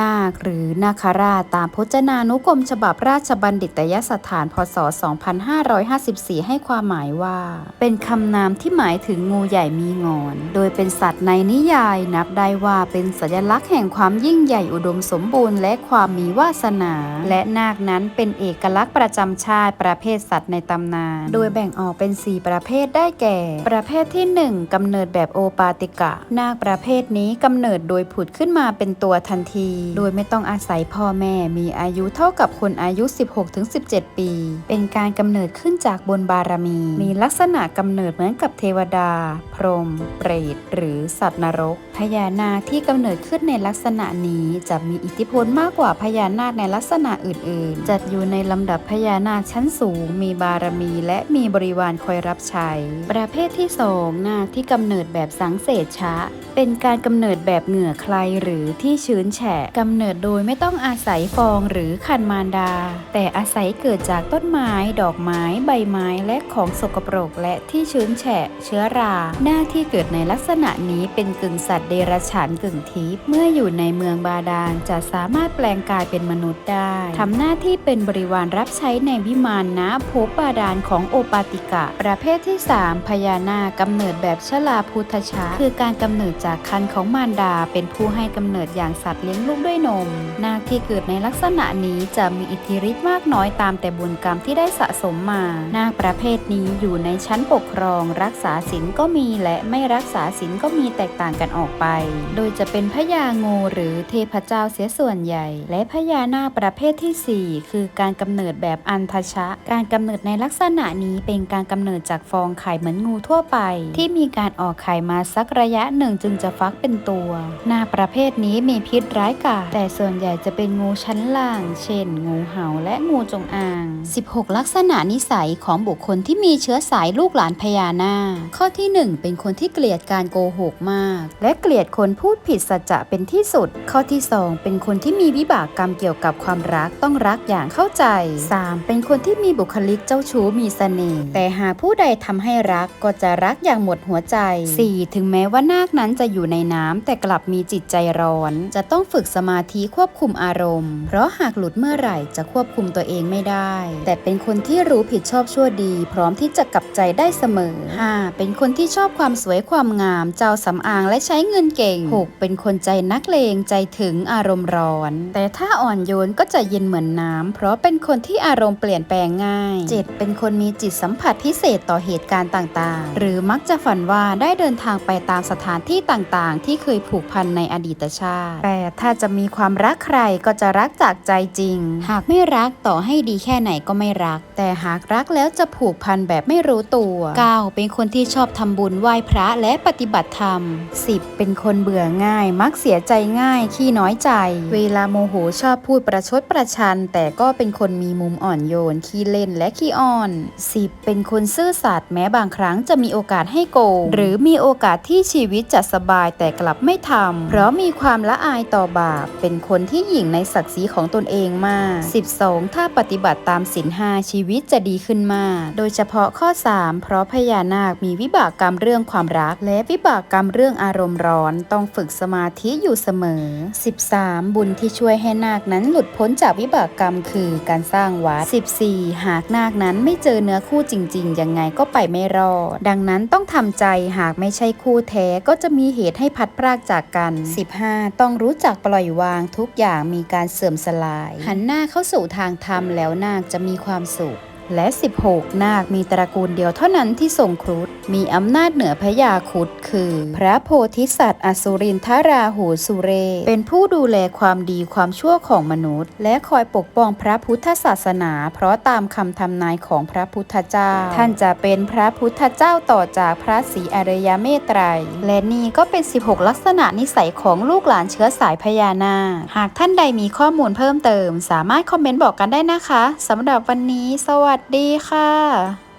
นาคหรือนาคราชตามพจนานุกรมฉบับราชบัณฑิตยสถานพศ 2554 ให้ความหมายว่า เป็นคำนามที่หมายถึงงูใหญ่มีงอน โดยเป็นสัตว์ในนิยายนับได้ว่าเป็นสัญลักษณ์แห่งความยิ่งใหญ่อุดมสมบูรณ์และความมีวาสนา และนาคนั้นเป็นเอกลักษณ์ประจำชาติประเภทสัตว์ในตำนาน โดยแบ่งออกเป็น 4 ประเภทได้แก่ ประเภทที่ 1กำเนิดแบบโอปาติกะ นาคประเภทนี้กำเนิดโดยผุดขึ้นมาเป็นตัวทันทีโดยไม่ต้องอาศัยพ่อแม่มีอายุเท่ากับคนอายุ 16-17 ปี เป็นการกำเนิดขึ้นจากบนบารมี มีลักษณะกำเนิดเหมือนกับเทวดา พรหมเปรต หรือสัตว์นรก พญานาคที่กำเนิดขึ้นในลักษณะนี้จะมีอิทธิพลมากกว่าพญานาคในลักษณะอื่น ๆ จัดอยู่ในลำดับพญานาคชั้นสูง มีบารมี และมีบริวารคอยรับใช้ ประเภทที่สองนาคที่กำเนิดแบบสังเสชะ เป็นการกำเนิดแบบเหงื่อใครหรือที่ชื้นแฉะกำเนิดโดยไม่ต้องอาศัยฟองหรือคันมารดา แต่อาศัยเกิดจากต้นไม้ ดอกไม้ ใบไม้และของสกปรกและที่ชื้นแฉะ เชื้อรา หน้าที่เกิดในลักษณะนี้เป็นกึ่งสัตว์เดรัจฉานกึ่งทิพย์เมื่ออยู่ในเมืองบาดาลจะสามารถแปลงกายเป็นมนุษย์ได้ทำหน้าที่เป็นบริวารรับใช้ในวิมานนะภพบาดาลของโอปาติกะ ประเภทที่ 3 พญานาคกำเนิดแบบชลาพุทธชา คือการกำเนิดจากคันของมารดาเป็นผู้ให้กำเนิดอย่างสัตว์เลี้ยงลูกด้วยนม นาคที่เกิดในลักษณะนี้จะมีอิทธิฤทธิ์มากน้อยตามแต่บุญกรรมที่ได้สะสมมา นาคประเภทนี้อยู่ในชั้นปกครอง รักษาศีลก็มีและไม่รักษาศีลก็มีแตกต่างกันออกไป โดยจะเป็นพญางูหรือเทพเจ้าเสียส่วนใหญ่ และพญานาคประเภทที่ 4 คือการกำเนิดแบบอันทชะ การกำเนิดในลักษณะนี้เป็นการกำเนิดจากฟองไข่เหมือนงูทั่วไป ที่มีการออกไข่มาสักระยะหนึ่งจึงจะฟักเป็นตัว นาคประเภทนี้มีพิษร้ายกาจแต่ส่วนใหญ่จะเป็นงูชั้นล่าง เช่น งูเห่าและงูจงอาง 16 ลักษณะนิสัยของบุคคลที่มีเชื้อสายลูกหลานพญานาคข้อที่ 1 เป็นคนที่เกลียดการโกหกมาก และเกลียดคนพูดผิดสัจจะเป็นที่สุด ข้อที่ 2 เป็นคนที่มีวิบากกรรมเกี่ยวกับความรักต้องรักอย่างเข้าใจ 3. เป็นคนที่มีบุคลิกเจ้าชู้มีเสน่ห์แต่หากผู้ใดทำให้รักก็จะรักอย่างหมดหัวใจ 4. ถึงแม้ว่านาคนั้นจะอยู่ในน้ำแต่กลับมีจิตใจร้อน จะต้องฝึกสมาธิควบคุมอารมณ์ เพราะหากหลุดเมื่อไหร่จะควบคุมตัวเองไม่ได้ แต่เป็นคนที่รู้ผิดชอบชั่วดี พร้อมที่จะกลับใจได้เสมอ 5. เป็นคนที่ชอบความสวยความงาม เจ้าสำอางและใช้เงินเก่ง 6. เป็นคนใจนักเลงใจถึงอารมณ์ร้อน แต่ถ้าอ่อนโยนก็จะเย็นเหมือนน้ำเพราะเป็นคนที่อารมณ์เปลี่ยนแปลงง่าย 7. เป็นคนมีจิตสัมผัสพิเศษต่อเหตุการณ์ต่างๆ หรือมักจะฝันว่าได้เดินทางไปตามสถานที่ต่างๆ ที่เคยผูกพันในอดีตชาติ 8. ถ้าจะมีความรักใครก็จะรักจากใจจริง หากไม่รักต่อให้ดีแค่ไหนก็ไม่รัก แต่หากรักแล้วจะผูกพันแบบไม่รู้ตัว 9. เป็นคนที่ชอบทำบุญไหว้พระและปฏิบัติธรรม 10. เป็นคนเบื่อง่าย มักเสียใจง่ายขี้น้อยใจ เวลาโมโหชอบพูดประชดประชัน แต่ก็เป็นคนมีมุมอ่อนโยนขี้เล่นและขี้อ้อน 10. เป็นคนซื่อสัตย์แม้บางครั้งจะมีโอกาสให้โกงหรือมีโอกาสที่ชีวิตจะสบายแต่กลับไม่ทำเพราะมีความละอายต่อบาปเป็นคนที่หยิ่งในศักดิ์ศรีของตนเองมาก 12. ถ้าปฏิบัติตามศีลห้าชีวิตจะดีขึ้นมาก โดยเฉพาะข้อ 3 เพราะพญานาคมีวิบากกรรมเรื่องความรัก และวิบากกรรมเรื่องอารมณ์ร้อนต้องฝึกสมาธิอยู่เสมอ 13. บุญที่ช่วยให้นาคนั้นหลุดพ้นจากวิบากกรรมคือการสร้างวัด 14. หากนาคนั้นไม่เจอเนื้อคู่จริงๆ ยังไงก็ไปไม่รอด ดังนั้นต้องทำใจหากไม่ใช่คู่แท้ก็จะมีเหตุให้พัดพรากจากกัน 15. ต้องรู้จักปล่อยวางทุกอย่างมีการเสื่อมสลาย หันหน้าเข้าสู่ทางธรรมแล้วนาคจะมีความสุข และ 16 นาคมีตระกูลเดียวเท่านั้นที่ทรงครุฑมีอำนาจเหนือพระยาครุฑคือ พระโพธิสัตว์อสุรินทราหูสุเร เป็นผู้ดูแลความดีความชั่วของมนุษย์ และคอยปกป้องพระพุทธศาสนา เพราะตามคำทำนายของพระพุทธเจ้า ท่านจะเป็นพระพุทธเจ้าต่อจากพระศรีอริยเมตไตร และนี่ก็เป็น 16 ลักษณะนิสัยของลูกหลานเชื้อสายพญานาคหากท่านใดมีข้อมูลเพิ่มเติม สามารถคอมเมนต์บอกกันได้นะคะสำหรับวันนี้สวัสดีวัสดีค่ะ